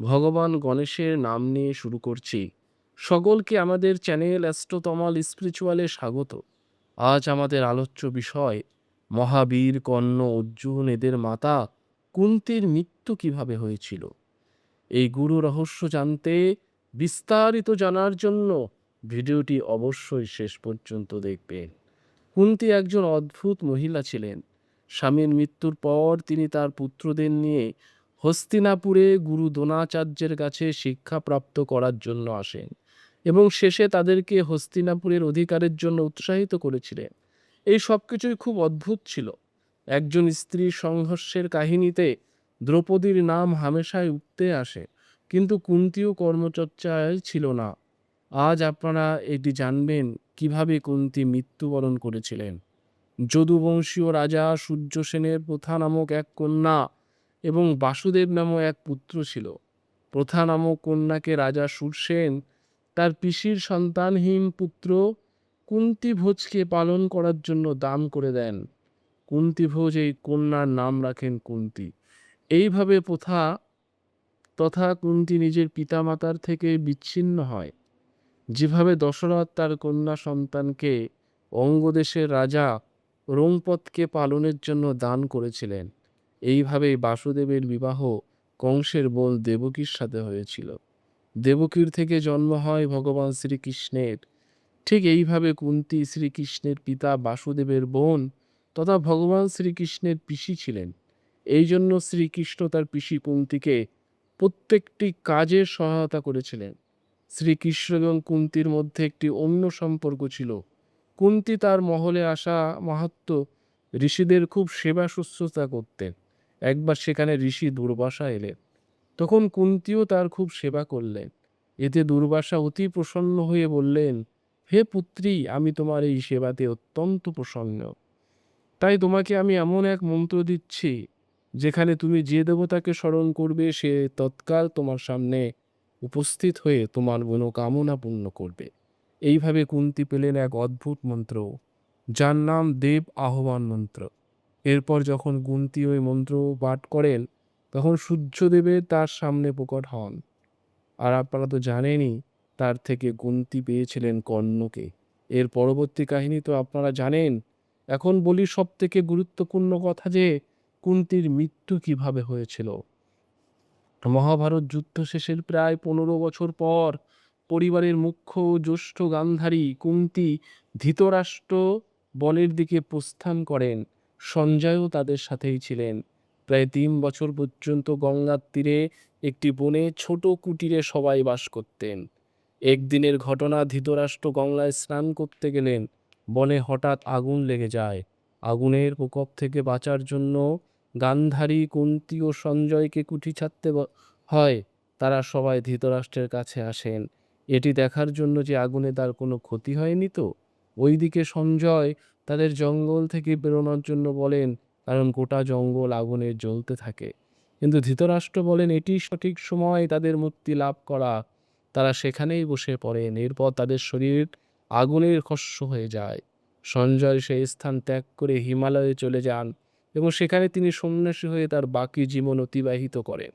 ভগবান গণেশের নাম নিয়ে শুরু করছি। সকলকে আমাদের চ্যানেল অ্যাস্ট্রোতমাল স্পিরিচুয়ালে স্বাগত। আজ আমাদের আলোচ্য বিষয়, মহাবীর, কর্ণ, অর্জুন, এদের মাতা কুন্তির মৃত্যু কীভাবে হয়েছিল? এই গুরু রহস্য জানতে, বিস্তারিত জানার জন্য ভিডিওটি অবশ্যই শেষ পর্যন্ত দেখবেন। কুন্তি একজন অদ্ভুত মহিলা ছিলেন। স্বামীর মৃত্যুর পর তিনি তার পুত্রদের নিয়ে হস্তিনাপুরে গুরু দ্রোণাচার্যের কাছে শিক্ষা প্রাপ্ত করার জন্য আসেন এবং শেষে তাদেরকে হস্তিনাপুরের অধিকারের জন্য উৎসাহিত করেছিলেন। এই সব কিছুই খুব অদ্ভুত ছিল। একজন স্ত্রীর সংঘর্ষের কাহিনীতে দ্রৌপদীর নাম হামেশাই উঠতে আসে, কিন্তু কুন্তিও কর্মচর্চায় ছিল না। আজ আপনারা এটি জানবেন, কীভাবে কুন্তি মৃত্যুবরণ করেছিলেন। যদুবংশীয় রাজা সূর্যসেনের প্রথা নামক এক কন্যা এবং বাসুদেব নামক এক পুত্র ছিল। প্রথা নামক কন্যাকে রাজা সুরসেন, তার পিসির সন্তানহীন পুত্র কুন্তিভোজকে পালন করার জন্য দান করে দেন। কুন্তিভোজ এই কন্যার নাম রাখেন কুন্তি। এইভাবে প্রথা তথা কুন্তি নিজের পিতামাতার থেকে বিচ্ছিন্ন হয়। যেভাবে দশরথ তার কন্যা সন্তানকে অঙ্গদেশের রাজা রোমপথকে পালনের জন্য দান করেছিলেন। এইভাবেই বাসুদেবের বিবাহ কংসের বোন দেবকীর সাথে হয়েছিল। দেবকীর থেকে জন্ম হয় ভগবান শ্রীকৃষ্ণের। ঠিক এইভাবে কুন্তি শ্রীকৃষ্ণের পিতা বাসুদেবের বোন তথা ভগবান শ্রীকৃষ্ণের পিসি ছিলেন। এই জন্য শ্রীকৃষ্ণ তার পিসি কুন্তিকে প্রত্যেকটি কাজের সহায়তা করেছিলেন। শ্রীকৃষ্ণ এবং কুন্তির মধ্যে একটি অন্য সম্পর্ক ছিল। কুন্তি তার মহলে আসা মাহাত্ম ঋষিদের খুব সেবা শুশ্রূষা করতেন। একবার সেখানে ঋষি দুর্বাসা এলেন। তখন কুন্তিও তার খুব সেবা করলেন। এতে দুর্বাসা অতি প্রসন্ন হয়ে বললেন, হে পুত্রী, আমি তোমার এই সেবাতে অত্যন্ত প্রসন্ন। তাই তোমাকে আমি এমন এক মন্ত্র দিচ্ছি, যেখানে তুমি যে দেবতাকে স্মরণ করবে, সে তৎকাল তোমার সামনে উপস্থিত হয়ে তোমার মনোকামনা পূর্ণ করবে। এইভাবে কুন্তি পেলেন এক অদ্ভুত মন্ত্র, যার নাম দেব আহ্বান মন্ত্র। এরপর যখন গুন্তি ওই মন্ত্র পাঠ করেন, তখন সূর্যদেবের তার সামনে প্রকট হন। আর আপনারা তো জানেনই, তার থেকে গুন্তি পেয়েছিলেন কর্ণকে। এর পরবর্তী কাহিনী তো আপনারা জানেন। এখন বলি সব থেকে গুরুত্বপূর্ণ কথা যে কুন্তির মৃত্যু কীভাবে হয়েছিল। মহাভারত যুদ্ধ শেষের প্রায় পনেরো বছর পর, পরিবারের মুখ্য জ্যেষ্ঠ গান্ধারী কুন্তি ধৃতরাষ্ট্র বনের দিকে প্রস্থান করেন। সঞ্জয়ও তাদের সাথেই ছিলেন। প্রায় তিন বছর পর্যন্ত গঙ্গার তীরে একটি বনে ছোট কুটিরে সবাই বাস করতেন। একদিনের ঘটনা ধৃতরাষ্ট্র গঙ্গায় স্নান করতে গেলেন। বনে হঠাৎ আগুন লেগে যায়। আগুনের প্রকোপ থেকে বাঁচার জন্য গান্ধারী, কুন্তি ও সঞ্জয়কে কুঠি ছাড়তে হয়। তারা সবাই ধৃতরাষ্ট্রের কাছে আসেন। এটি দেখার জন্য যে আগুনে তার কোনো ক্ষতি হয়নি তো? ওইদিকে সঞ্জয় তাদের জঙ্গল থেকে বেরোনোর জন্য বলেন, কারণ গোটা জঙ্গল আগুনে জ্বলতে থাকে। কিন্তু ধৃতরাষ্ট্র বলেন, এটি সঠিক সময় তাদের মুক্তি লাভ করা। তারা সেখানেই বসে পড়েন, এরপর তাদের শরীর আগুনের খস্য হয়ে যায়। সঞ্জয় সেই স্থান ত্যাগ করে হিমালয়ে চলে যান এবং সেখানে তিনি সন্ন্যাসী হয়ে তার বাকি জীবন অতিবাহিত করেন।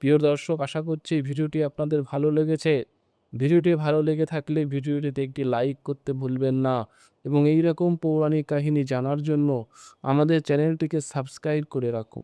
প্রিয় দর্শক, আশা করছি ভিডিওটি আপনাদের ভালো লেগেছে। ভিডিওটি ভালো লেগে থাকলে ভিডিওটিতে একটি লাইক করতে ভুলবেন না এবং এই রকম পৌরাণিক কাহিনী জানার জন্য আমাদের চ্যানেলটিকে সাবস্ক্রাইব করে রাখুন।